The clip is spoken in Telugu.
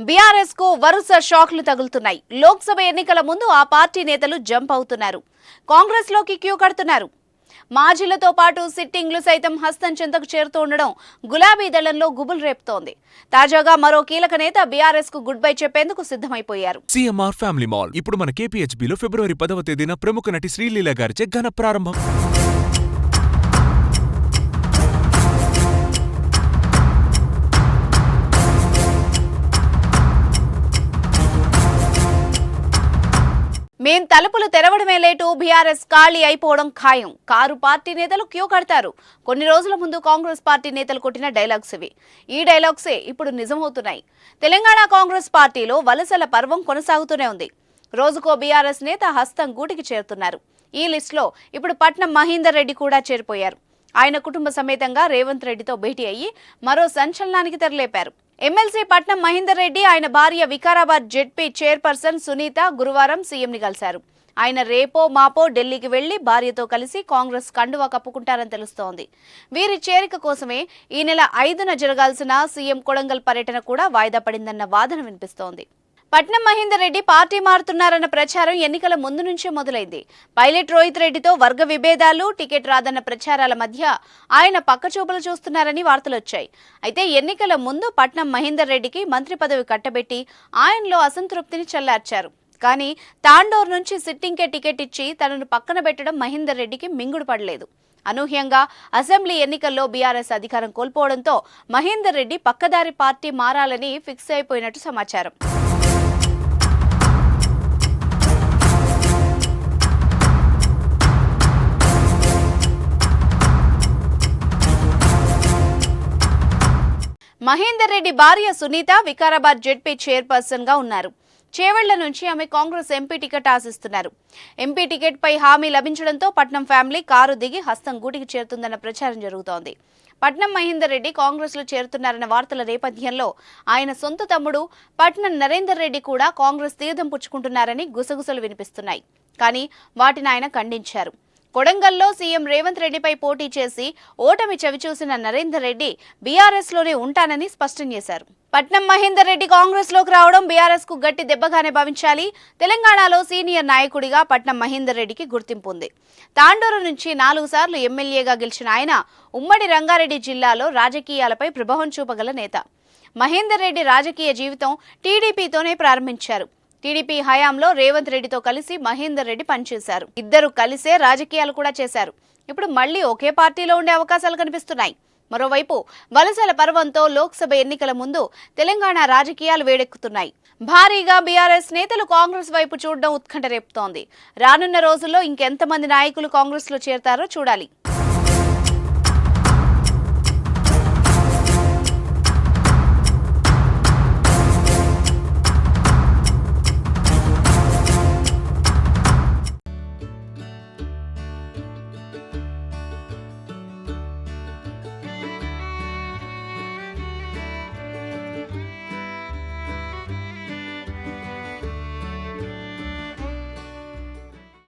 బీఆర్ఎస్కు వరుస షాక్లు తగులుతున్నాయి. లోక్సభ ఎన్నికల ముందు ఆ పార్టీ నేతలు జంప్ అవుతున్నారు. కాంగ్రెస్లోకి క్యూ కడుతున్నారు. మాజీలతో పాటు సిట్టింగ్లు సైతం హస్తం చెంతకు చేరుతూ ఉండడం గులాబీ దళంలో గుబులు రేపుతోంది. తాజాగా మరో కీలక నేత బీఆర్ఎస్కు గుడ్ బై చెప్పేందుకు సిద్ధమైపోయారు. CMR family mall. ఇప్పుడు మన కేపీహెచ్బిలో ఫిబ్రవరి పదవ తేదీన ప్రముఖ నటి శ్రీలీల గారిచే ఘన ప్రారంభం. మేం తలుపులు తెరవడమే లేటు బీఆర్ఎస్ ఖాళీ అయిపోవడం ఖాయం. కారు పార్టీ నేతలు క్యూ కడతారు. కొన్ని రోజుల ముందు కాంగ్రెస్ పార్టీ నేతలు కొట్టిన డైలాగ్స్ ఇవి. ఈ డైలాగ్సే ఇప్పుడు నిజమవుతున్నాయి. తెలంగాణ కాంగ్రెస్ పార్టీలో వలసల పర్వం కొనసాగుతూనే ఉంది. రోజుకో బీఆర్ఎస్ నేత హస్తం గూటికి చేరుతున్నారు. ఈ లిస్టులో ఇప్పుడు పట్నం మహేందర్ రెడ్డి కూడా చేరిపోయారు. ఆయన కుటుంబ సమేతంగా రేవంత్ రెడ్డితో భేటీ అయ్యి మరో సంచలనానికి తెరలేపారు. ఎమ్మెల్సీ పట్నం మహేందర్ రెడ్డి ఆయన భార్య వికారాబాద్ జెడ్పీ చైర్పర్సన్ సునీత గురువారం సీఎంని కలిశారు. ఆయన రేపో మాపో ఢిల్లీకి వెళ్ళి భార్యతో కలిసి కాంగ్రెస్ కండువా కప్పుకుంటారని తెలుస్తోంది. వీరి చేరిక కోసమే ఈ నెల ఐదున జరగాల్సిన సీఎం కొడంగల్ పర్యటన కూడా వాయిదా పడిందన్న వాదన వినిపిస్తోంది. పట్నం మహేందర్ రెడ్డి పార్టీ మారుతున్నారన్న ప్రచారం ఎన్నికల ముందు నుంచే మొదలైంది. పైలట్ రోహిత్ రెడ్డితో వర్గ విభేదాలు టికెట్ రాదన్న ప్రచారాల మధ్య ఆయన పక్కచూపులు చూస్తున్నారని వార్తలొచ్చాయి అయితే ఎన్నికల ముందు పట్నం మహేందర్ రెడ్డికి మంత్రి పదవి కట్టబెట్టి ఆయనలో అసంతృప్తిని చల్లార్చారు. కానీ తాండూరు నుంచి సిట్టింగ్కే టికెట్ ఇచ్చి తనను పక్కన పెట్టడం మహేందర్ రెడ్డికి మింగుడు పడలేదు. అనూహ్యంగా అసెంబ్లీ ఎన్నికల్లో బీఆర్ఎస్ అధికారం కోల్పోవడంతో మహేందర్ రెడ్డి పక్కదారి పార్టీ మారాలని ఫిక్స్ అయిపోయినట్టు సమాచారం. మహేందర్ రెడ్డి భార్య సునీత వికారాబాద్ జెడ్పీ చైర్పర్సన్గా ఉన్నారు. చేవెళ్ళ నుంచి ఆమె కాంగ్రెస్ ఎంపీ టికెట్ ఆశిస్తున్నారు. ఎంపీ టికెట్ పై హామీ లభించడంతో పట్నం ఫ్యామిలీ కారు దిగి హస్తం గూటికి చేరుతుందన్న ప్రచారం జరుగుతోంది. పట్నం మహేందర్ రెడ్డి కాంగ్రెస్లో చేరుతున్నారన్న వార్తల నేపథ్యంలో ఆయన సొంత తమ్ముడు పట్నం నరేందర్ రెడ్డి కూడా కాంగ్రెస్ తీర్థం పుచ్చుకుంటున్నారని గుసగుసలు వినిపిస్తున్నాయి. కానీ వాటిని ఆయన ఖండించారు. కొడంగల్లో సీఎం రేవంత్ రెడ్డిపై పోటీ చేసి ఓటమి చవిచూసిన నరేందర్ రెడ్డి బీఆర్ఎస్లోనే ఉంటానని స్పష్టం చేశారు. పట్నం మహేందర్ రెడ్డి కాంగ్రెస్లోకి రావడం బీఆర్ఎస్కు గట్టి దెబ్బగానే భావించాలి. తెలంగాణలో సీనియర్ నాయకుడిగా పట్నం మహేందర్ రెడ్డికి గుర్తింపు ఉంది. తాండూరు నుంచి నాలుగు సార్లు ఎమ్మెల్యేగా గెలిచిన ఆయన ఉమ్మడి రంగారెడ్డి జిల్లాలో రాజకీయాలపై ప్రభావం చూపగల నేత. మహేందర్ రెడ్డి రాజకీయ జీవితం టీడీపీతోనే ప్రారంభించారు. టీడీపీ హయాంలో రేవంత్ రెడ్డితో కలిసి మహేందర్ రెడ్డి పనిచేశారు. ఇద్దరు కలిసే రాజకీయాలు కూడా చేశారు. ఇప్పుడు మళ్ళీ ఒకే పార్టీలో ఉండే అవకాశాలు కనిపిస్తున్నాయి. మరోవైపు వలసల పర్వంతో లోక్సభ ఎన్నికల ముందు తెలంగాణ రాజకీయాలు వేడెక్కుతున్నాయి. భారీగా బీఆర్ఎస్ నేతలు కాంగ్రెస్ వైపు చూడడం ఉత్కంఠ రేపుతోంది. రానున్న రోజుల్లో ఇంకెంతమంది నాయకులు కాంగ్రెస్లో చేరతారో చూడాలి.